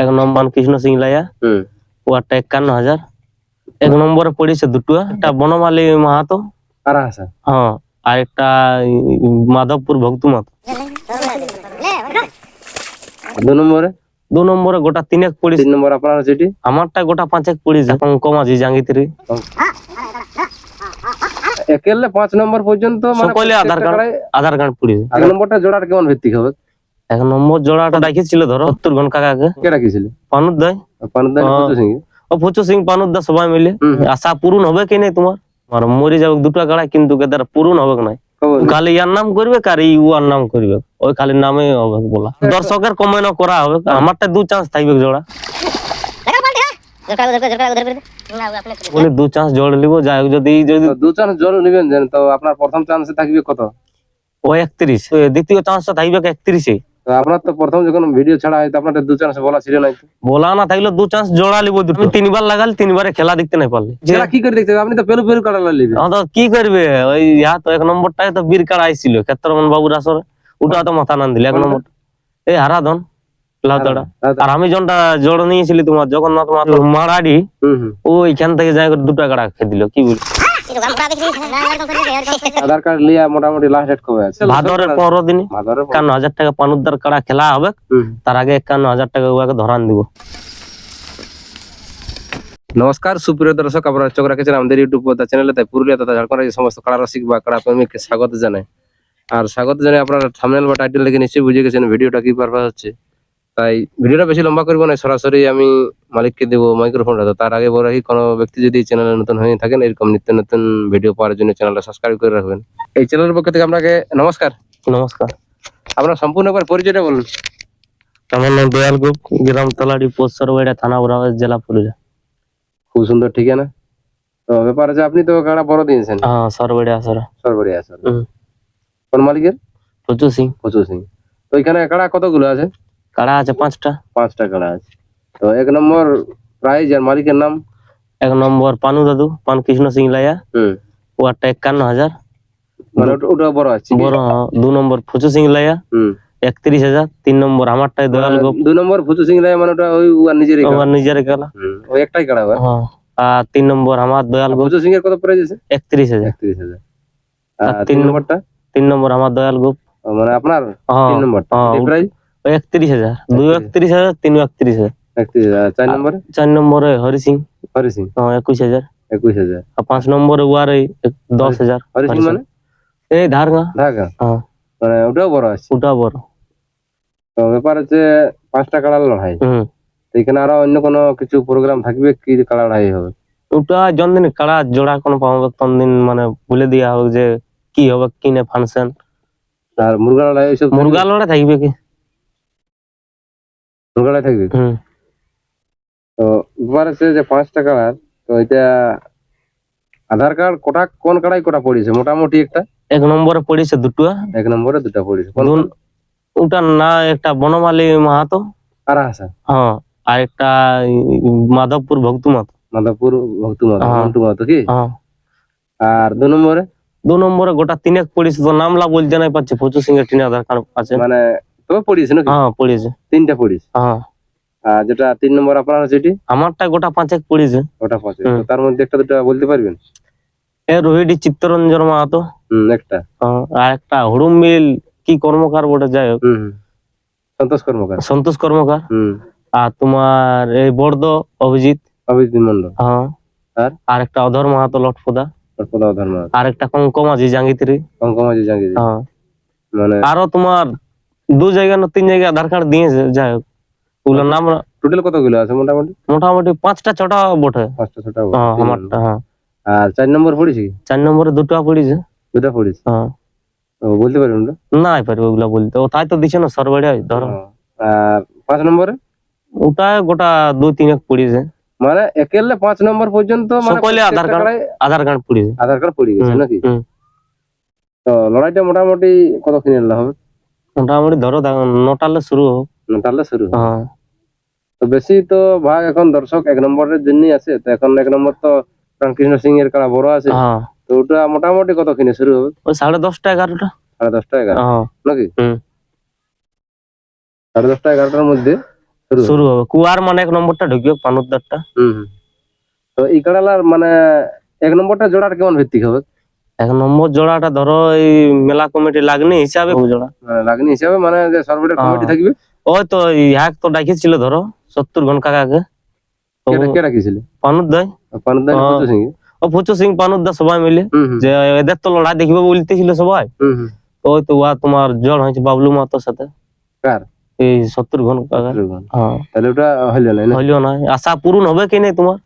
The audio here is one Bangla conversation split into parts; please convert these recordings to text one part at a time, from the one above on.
এক নম্বর কৃষ্ণ সিং লাইয়া হুম। ওয়ারটা একান্ন হাজার। এক নম্বরে পড়েছে দুটো একটা বনমালী মাহাতো। হ্যাঁ আর একটা মাধবপুর ভক্তু মাহাতো। দু নম্বরে? দু নম্বরে গোটা তিনেক পড়েছে। তিন নম্বর আপনার যেটি আমারটা গোটা পাঁচেক পড়েছে। মাঝি জাঙ্গিতিরি একেলে পাঁচ নম্বর পর্যন্ত মানে সকলে আধার কার্ড আধার কার্ড পড়েছে। এক নম্বরটা জোড়ার কেমন ভিত্তিক হবে? এক নম্বর জোড়াটা রাখেছিল ধরো। সত্তর ঘন কাকাকে। কে রাখিছিল পানুদ দেয় পানুদানি হ্যাঁ। ও ফুচু সিং? পানুদ দা সবাই মিলে। আশা পূরণ হবে কি নাই তোমার? আর মরে যাবে দুটো গাড়া কিন্তু কেদার পূরণ হবে খবর খালি ইয়ার নাম করবে আর ই ওয়ার নাম করবে। ওই খালি নামে হবে বলা। দর্শকের কমে করা হবে। আমারটা দু চান্স থাকবে জোড়া। বলে দু চান্স জোড় নিব যাই হোক যদি যদি দু চান্স জল নিবেন যেন তো আপনার প্রথম চান্সে থাকবে কত? ও একত্রিশ। দ্বিতীয় চান্সটা থাকবে একত্রিশে? আপনার তো প্রথম যখন ভিডিও ছাড়া হয় আপনার দু চান্স বলা ছিল না বলা না থাকলে দু চান্স জোড়া নিব দুটো। তিনবার লাগাল তিনবারে খেলা দেখতে নাই পারলে। সেটা কি করে দেখতে আপনি তো পেলু পেলু কাটা লিবে। আমার তো কি করবে? ওই ইয়া তো এক নম্বরটাই তো বীর কাড়া আইছিল ক্ষেত্রমন বাবুর আসরে। ওটা তো মাথা নান দিলে এক নম্বর। এই হারাধন আর আমি যনটা জোড় নিয়েছিলি তোমার জগন্নাথ মারাডি হুম ওইখান থেকে যাই করে দুটা কাড়া খেয়ে দিল কি বলি আধার কার্ড লিয়া মোটামুটি লাস্ট ডেট কবে আছে? ভাদরের পনেরো দিনে ভাদরে একান্ন হাজার টাকা পানুদ্দার কাড়া খেলা হবে। তার আগে একান্ন হাজার টাকা ধরান দিব। নমস্কার সুপ্রিয় দর্শক আপনারা চোখ রাখেছেন আমাদের ইউটিউব চ্যানেলে তাই পুরুলিয়া তথা ঝাড়খণ্ড রাজ্যের সমস্ত কাড়া রসিক বা কাড়া প্রেমিককে স্বাগত জানাই। আর স্বাগত জানাই আপনারা থামনেল বা টাইটেল দেখে নিশ্চয়ই বুঝে গেছেন ভিডিওটা কি পারপাস হচ্ছে। তাই ভিডিওটা বেশি লম্বা করব না সরাসরি আমি মালিককে দেবো মাইক্রোফোনটা তো তার আগে বড় কোনো ব্যক্তি যদি চ্যানেলে নতুন হয়ে থাকেন এরকম নিত্য নতুন ভিডিও পাওয়ার জন্য চ্যানেলটা সাবস্ক্রাইব করে রাখবেন। এই চ্যানেলের পক্ষ থেকে আপনাকে নমস্কার। নমস্কার। আপনার সম্পূর্ণ একবার পরিচয়টা বলুন। আমার নাম দয়াল গুপ গ্রাম তলাডি পোস্ট সরওয়াইড়া থানা বরাবর জেলা পুরুলিয়া। খুব সুন্দর ঠিকানা। তো ব্যাপার আছে আপনি তো কাড়া বড় দিয়েছেন হ্যাঁ সরওয়াইড়া আসরে সরবরি আসর কোন মালিকের? প্রচুর সিং। কচু সিং। তো এখানে কাড়া কতগুলো আছে? কাড়া আছে পাঁচটা পাঁচটা কাড়া আছে তো এক নম্বর প্রাইজ আর মালিকের নাম এক নম্বর পানু দাদু পান কৃষ্ণ সিং লাইয়া হুম ওয়ারটা একান্ন হাজার মানে ওটা- ওটা বড় আছে বড় হ্যাঁ, দু নম্বর ফুচু সিং লাইয়া হুম একত্রিশ হাজার তিন নম্বর আমারটাই দয়াল গোপ দুই নম্বর ফুচু সিং রায় মানে ওটা ওই ওর নিজেরই কাড়া। আমার নিজের খেলা হুম, ওই একটাই কাড়া হবে হ্যাঁ আর তিন নম্বর আমার দয়াল গোপ ফুচু সিং এর কত প্রাইজ আছে একত্রিশ হাজার একত্রিশ হাজার আর আর তিন তিন নম্বরটা তিন নম্বর আমার দয়াল গোপ ও, মানে আপনার হ্যাঁ তিন নম্বরটা হ্যাঁ, এই প্রাইজ ওই একত্রিশ হাজার দুই একত্রিশ। হাজার তিন একত্রিশ হাজার। একত্রিশ হাজার। চার নম্বরে? চার নম্বরে হরি সিং হরি সিং হ্যাঁ, একুশ হাজার। একুশ হাজার। আর পাঁচ নম্বরে ওয়ার দশ হাজার। হরি সিং মানে? এই ধারগা। ঢাকা হ্যাঁ মানে ওটাও বড় আছে। ওটা বড়। তো ব্যাপার হচ্ছে পাঁচটা কাড়ার লড়াই। হম। এখানে আরও অন্য কোনো কিছু প্রোগ্রাম থাকবে কি কাড়া লড়াই হবে? ওটা জনদিন কাড়া জোড়া কোনো পাবো দিন মানে বলে দেওয়া হবে যে কি হবে কি না ফাংশন আর মুরগা লড়াই ওইসব মুরগা লড়া থাকবে কি? লড়াই থাকবে? তো ব্যাপার হচ্ছে যে পাঁচটা কাড়ার তো এটা আধার কার্ড কোটা কোন কাড়াই কোটা পড়েছে? মোটামুটি একটা? এক নম্বরে পড়েছে দুটো এক নম্বরে দুটা পড়েছে। কোন ওটার না একটা বনমালী মাহাতো। আর হাসা হ্যাঁ আর একটা মাধবপুর ভক্তু মাহাতো। মাধবপুর ভক্তু হ্যাঁ। মন্টু মাধব কি? হ্যাঁ। আর দু নম্বরে? দু নম্বরে গোটা তিনেক পড়েছে তো নামলা বলতে নাই পারছে। প্রচুর সিংহের টিনে আধার কার্ড আছে। মানে তবে পড়েছে নাকি? হ্যাঁ পড়েছে তিনটা পড়েছে হ্যাঁ। আর যেটা তিন নম্বর আপনার যেটি আমারটা গোটা পাঁচেক পড়েছে ওটা পাঁচে হুম। তো তার মধ্যে একটা দুটা বলতে পারবেন? এ রোহিডি চিত্তরঞ্জন মাহাতো। হুম একটা। হ্যাঁ, আর একটা হুড়ুম মিল কি কর্মকার বটে যাই হোক। সন্তোষ কর্মকার। সন্তোষ কর্মকার। হুম। আর তোমার এই বর্দ অভিজিৎ। অভিজিৎ মন্ডল হ্যাঁ। আর? আর একটা অধর মাহাতো লটফোদা প্রদাব ধর্ম আর একটা কঙ্কমাঝি জাঙ্গিতিরি। অঙ্কমাজি জাঙ্গি হ্যাঁ। মানে আরও তোমার দু জায়গা না তিন জায়গায় আধার কার্ড দিয়েছে যাই হোক। ওগুলোর নাম টোটাল কতগুলো আছে মোটামুটি? মোটামুটি পাঁচটা ছটা বটে। পাঁচটা ছটা হ্যাঁ আমারটা হ্যাঁ। আর চার নম্বর পড়েছি কি? চার নম্বরে দুটো পড়েছে। দুটা পড়েছি? হ্যাঁ। ও, বলতে পারবেন না? না পারবে ওগুলা বলতে। ও তাই তো দিচ্ছে না সরবাড়ি ধরো। আর পাঁচ নম্বরে? ওটা গোটা দুই তিনেক পড়েছে। মানে একেলে পাঁচ নম্বর পর্যন্ত মানে সকলে আধার কার্ড- আধার কার্ড পড়েছে। আধার কার্ড পড়ে গেছে নাকি? তো লড়াইটা মোটামুটি কত কিনে হবে? মোটামুটি ধরো নটালে শুরু হোক। নটালে শুরু হ্যাঁ। তো বেশি তো ভাগ এখন দর্শক এক নম্বরের জন্যই আছে। তো এখন এক নম্বর তো রামকৃষ্ণ সিং এর কারা বড় আছে। হ্যাঁ। তো ওটা মোটামুটি কত কিনে শুরু হবে? ওই সাড়ে দশটা এগারোটা। সাড়ে দশটা এগারো হ্যাঁ। নাকি? হুম। সাড়ে দশটা এগারোটার মধ্যে শুরু হবে। কুয়ার মানে এক নম্বরটা ঢুকবে পানুদ্দারটা। তো এই কাড়ালার মানে এক নম্বরটা জোড়ার কেমন ভিত্তিক হবে? এক নম্বর জোড়াটা ধরো এই মেলা কমিটি লাগনি হিসাবে। জোড়া মানে লাগনি হিসাবে মানে যে সর্বটা হ্যাঁ। কমিটি থাকবে। ওই তো হ্যাক তো ডাকিয়েছিল ধরো সত্তর ঘন কাকাকে। কি ছিল পানুদ্দাই পানুদান হ্যাঁ। সিং ও পুচু সিং সবাই মিলে। যে এদের তো লড়াই দেখবে বলতেছিল সবাই। তো ওই তো ওয়া তোমার জল হয়েছে বাবলু মাতোর সাথে। কার? এই সত্তর ঘন কাকা হ্যাঁ। তাহলে ওটা হইল না? হইল না আশা পূরণ হবে কি নেই তোমার।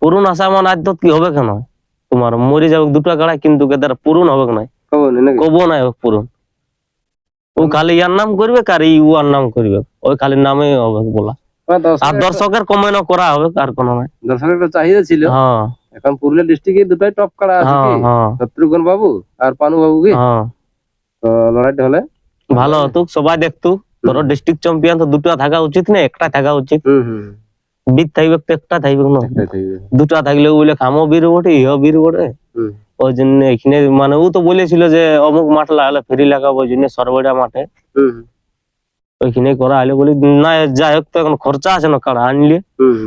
পূরণ আশা মানে আজ কি হবে কেন? তোমার মরে যাবে দুটো গাড়া কিন্তু এদের পূরণ হবে না কবো নাই হোক পূরণ। ও খালি ইয়ার নাম করবে আর ই ওয়ার নাম করবে। ওই খালি নামে হবে বলা। আর দর্শকের কমেন্ট করা হবে আর কোনো নাই। দর্শকের চাহিদা ছিল। হ্যাঁ। এখন পুরুলিয়া ডিস্ট্রিক্টে দুটাই টপ কাড়া আছে হ্যাঁ কি? হ্যাঁ। শত্রুঘ্ন বাবু আর পানু বাবু কি? হ্যাঁ। তো লড়াইটা হলে? ভালো হতো সবাই দেখতো ধরো ডিস্ট্রিক্ট চ্যাম্পিয়ন তো দুটো থাকা উচিত না একটা থাকা উচিত। হুম থাকবে একটা থাকবে না দুটা থাকলে বলে খামো বীর বটে ইহ বীর বটে। ওই জন্য এখানে মানে ও তো বলেছিল যে অমুক মাঠ লাগালে ফেরি লাগাবো ওই জন্য সরবড়া মাঠে। ওইখানে করা হলে বলি না যাই হোক তো এখন খরচা আছে না কারণ আনলে।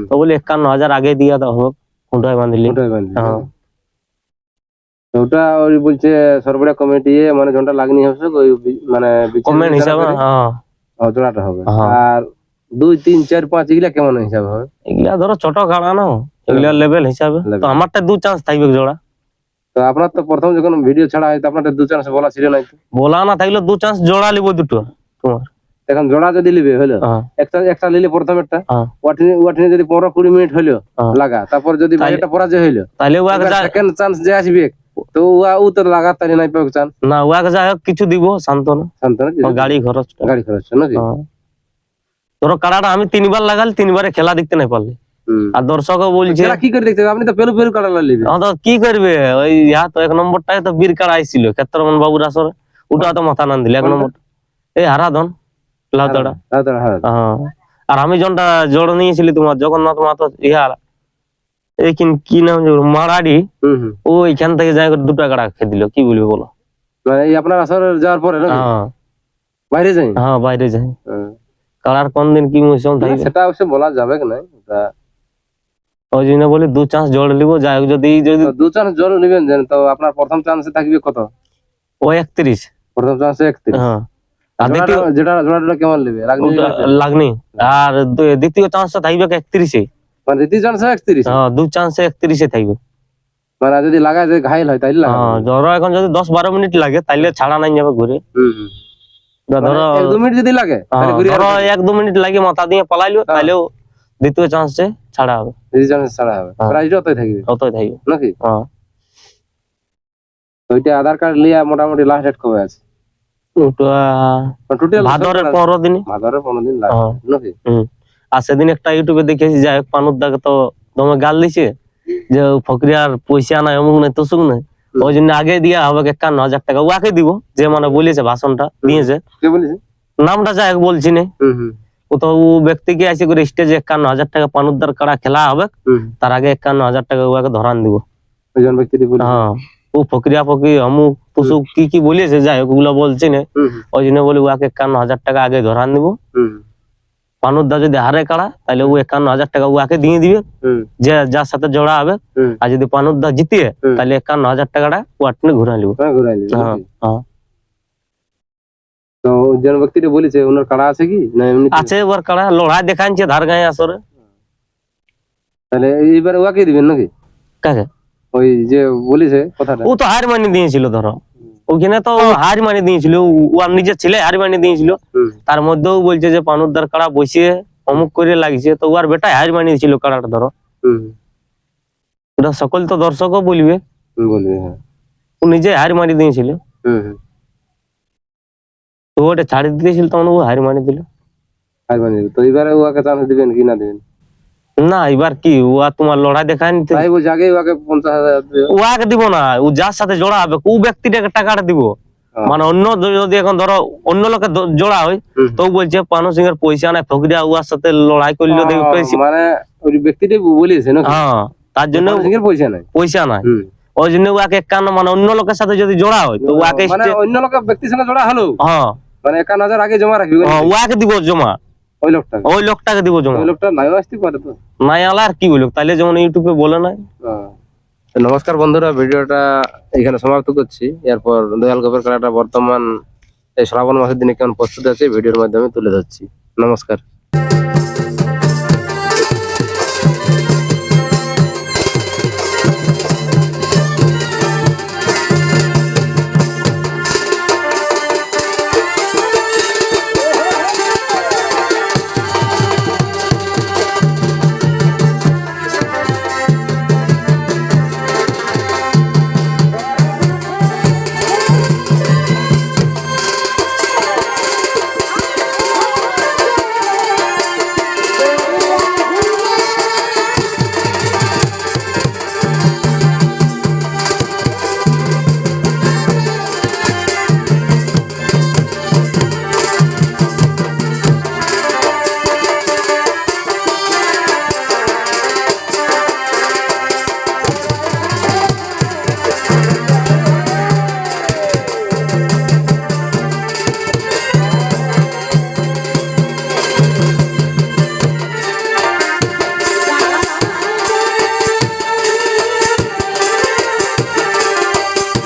তো বলি একান্ন হাজার আগে দিয়া দাও হোক খুঁটায় বাঁধলি। হ্যাঁ। ওটা ওই বলছে সরবরা কমিটি মানে জনটা লাগনি হবে ওই মানে কমেন্ট হিসাবে হ্যাঁ। জোড়াটা হবে। হ্যাঁ। আর দুই তিন চার পাঁচ এগুলা কেমন হিসাব হবে? এগুলা ধরো ছোট গাড়া না এগুলা লেভেল হিসাবে। তো। আমারটা দু চান্স থাকবে জোড়া। তো আপনার তো প্রথম যখন ভিডিও ছাড়া হয় আপনার দু চান্স বলা ছিল না বলা না থাকলে দু চান্স জোড়া লিব দুটো তোমার। এখন জোড়া যদি লিবে হলো? হ্যাঁ। একটা একটা নিলে প্রথম একটা হ্যাঁ। ওয়াটিনি ওয়াটিনি যদি পনেরো কুড়ি মিনিট হলো হ্যাঁ। লাগা। তারপর যদি বাজেটটা পরাজয় হইল তাহলে যা সেকেন্ড চান্স যে আসবে তো উয়া ও তো লাগা নাই পাবে চান্স না যাই হোক কিছু দিব শান্তনা। শান্ত গাড়ি খরচ গাড়ি খরচ নাকি। ধরো কাড়াটা আমি তিনবার লাগালে তিনবারে খেলা দেখতে নাই পারলে। আর দর্শকও বলছে কি করে দেখতে আপনি তো পেরু পেরু কাটা নিবে আমার তো কি করবে? ওই ইহা তো এক নম্বরটাই তো বীর কাড়া আইছিল ক্ষেত্রমন বাবুর আসরে। ওটা তো মাথা নান দিলে এক নম্বর এই হারাধন লাউতাড়া। হ্যাঁ দাঁড়া, আর আমি যনটা জড় নিয়েছিলি তোমার জগন্নাথ মাতো ইহা। এই কিন কি নাম মারাডি। ও এখান থেকে যাই করে দুটা কাড়া খেয়ে দিল কি বলবি বলো। মানে এই আপনার আসর যাওয়ার পরে হ্যাঁ বাইরে যাই হ্যাঁ বাইরে যাই কাড়ার কোন দিন কি মৌসুম না, থাকবে? সেটা অবশ্য বলা যাবে কি না ওই জন্য বলি দু চান্স জড় লিব যাই হোক যদি যদি দু চান্স জল নিবেন যেন তো আপনার প্রথম চান্সে থাকবে কত? ও একত্রিশ। প্রথম চান্সে একত্রিশ। হ্যাঁ। যেটা জোড়াটা কেমন নেবে? লাগনি। আর দ্বিতীয় চান্সটা থাকবে একত্রিশে? মানে দ্বিতীয় চান্সে একত্রিশ? হ্যাঁ দু চান্সে একত্রিশে থাকবে। মানে যদি লাগায় ঘাইল হয় তাইলে। হ্যাঁ ধরো এখন যদি দশ বারো মিনিট লাগে তাইলে ছাড়া নাই যাবে ঘুরে। হুম, ধরো দু মিনিট যদি লাগে হ্যাঁ, ধরো এক দু মিনিট লাগে মাথা দিয়ে পালাইলো হ্যাঁ। তাইলেও দ্বিতীয় চান্সে ছাড়া হবে। দ্বিতীয় চান্সে ছাড়া হবে। হ্যাঁ। প্রাইস অতই থাকবে। অতই থাকবে। নাকি? হ্যাঁ। ওইটা আধার কার্ড লিয়া মোটামুটি লাস্ট ডেট কবে আছে? ভাদরের পনেরো দিনে। ভাদরের পনেরো দিন লাগে হ্যাঁ। নাকি? হুম। আর সেদিন একটা ইউটিউবে দেখেছি যাই হোক পানুদাকে তো দমে গাল দিছে যে ফকরিয়ার পয়সা নাই অমুক নাই তসুক নাই। ওই জন্য আগে দিয়া হবে একান্ন হাজার টাকা ওয়াকে দিব যে মানে বলেছে ভাষণটা দিয়েছে নামটা যাই বলছি না। ও তো ও ব্যক্তিকে আসে করে স্টেজে একান্ন হাজার টাকা পানুদ্দার কাড়া খেলা হবে তার আগে একান্ন হাজার টাকা ওয়াকে ধরান দিব। হ্যাঁ। ও ফকরিয়া ফকরি অমুক তুসুক কি কি বলেছে যাই হোক ওগুলো বলছি না। ওই জন্য বলি ওয়াকে একান্ন হাজার টাকা আগে ধরান দিব। হুম পানুদ্দা যদি হারে কাড়া তাহলে ও একান্ন হাজার টাকা ওয়াকে দিয়ে দিবে হুম যে যার সাথে জোড়া হবে হুম আর যদি পানুদ্দা জিতিয়ে হুম। তাহলে একান্ন হাজার টাকাটা ওয়াটনে ঘুরে নিব হ্যাঁ ঘুরাই নিবে হ্যাঁ নাকি? হ্যাঁ তো ওইজন ব্যক্তিটি বলেছে ওনার কাড়া আছে কি না এমনি আছে এবার কাড়া লড়াই দেখাচ্ছে ধার গায়ে আসরে তাহলে এইবার ওয়াকে দিবেন নাকি কাকে ওই যে বলেছে কথাটা ও তো হার মানি দিয়েছিল ধরো ওখানে তো হার মানি দিয়েছিল ও- ও আর নিজের ছেলে হার মানি দিয়েছিল। তার মধ্যেও বলছে যে পানুদ্দার কাড়া বসিয়ে অমুক করে লাগিছে। তো ওর বেটা হার মানি দিয়েছিল কাড়াটা ধরো। ওটা সকল তো দর্শকও বলবে। বলবে হ্যাঁ। ও নিজে হার মারি দিয়েছিল। তো ওটা ছাড়ি দিয়েছিল তখন ও হার মানি দিল। আর মানে তো এবারে ওয়াকে চান্স দিবেন কি না দিবেন? না এবার কি ও তোমার লড়াই দেখায় নিতে। বলছে আগে ওয়াকে পঞ্চাশ হাজার ওয়াকে দিব না ও যার সাথে জোড়া হবে ও ব্যক্তিটাকে টাকাটা দিব। হ্যাঁ। মানে অন্য যদি এখন ধরো অন্য লোকে জোড়া হয় তো বলছে পানু সিং এর পয়সা নাই ফকরিয়া উয়ার সাথে লড়াই করলে দেখবে পয়সা মানে ওই ব্যক্তিটাই বলেছে না হ্যাঁ তার জন্য পয়সা নাই। পয়সা নাই। ওই জন্য ওয়াকে একান্ন মানে অন্য লোকের সাথে যদি জোড়া হয় তো ওয়াকে মানে অন্য লোক ব্যক্তির সঙ্গে জোড়া হলো? হ্যাঁ। মানে একান্ন হাজার আগে জমা রাখবি। হ্যাঁ, ওয়াকে দিব জমা। ওই লোকটাকে ওই লোকটাকে দিব জমা। ওই লোকটা নাইও আসতে পারে তো? নাই আলা আর কি বলুক তাহলে যেমন ইউটিউবে বলে নাই। নমস্কার বন্ধুরা ভিডিওটা এখানে সমাপ্ত করছি। এরপর দয়াল গোপের খেলাটা বর্তমান এই শ্রাবণ মাসের দিনে কেমন প্রস্তুত আছে ভিডিওর মাধ্যমে তুলে ধরছি। নমস্কার।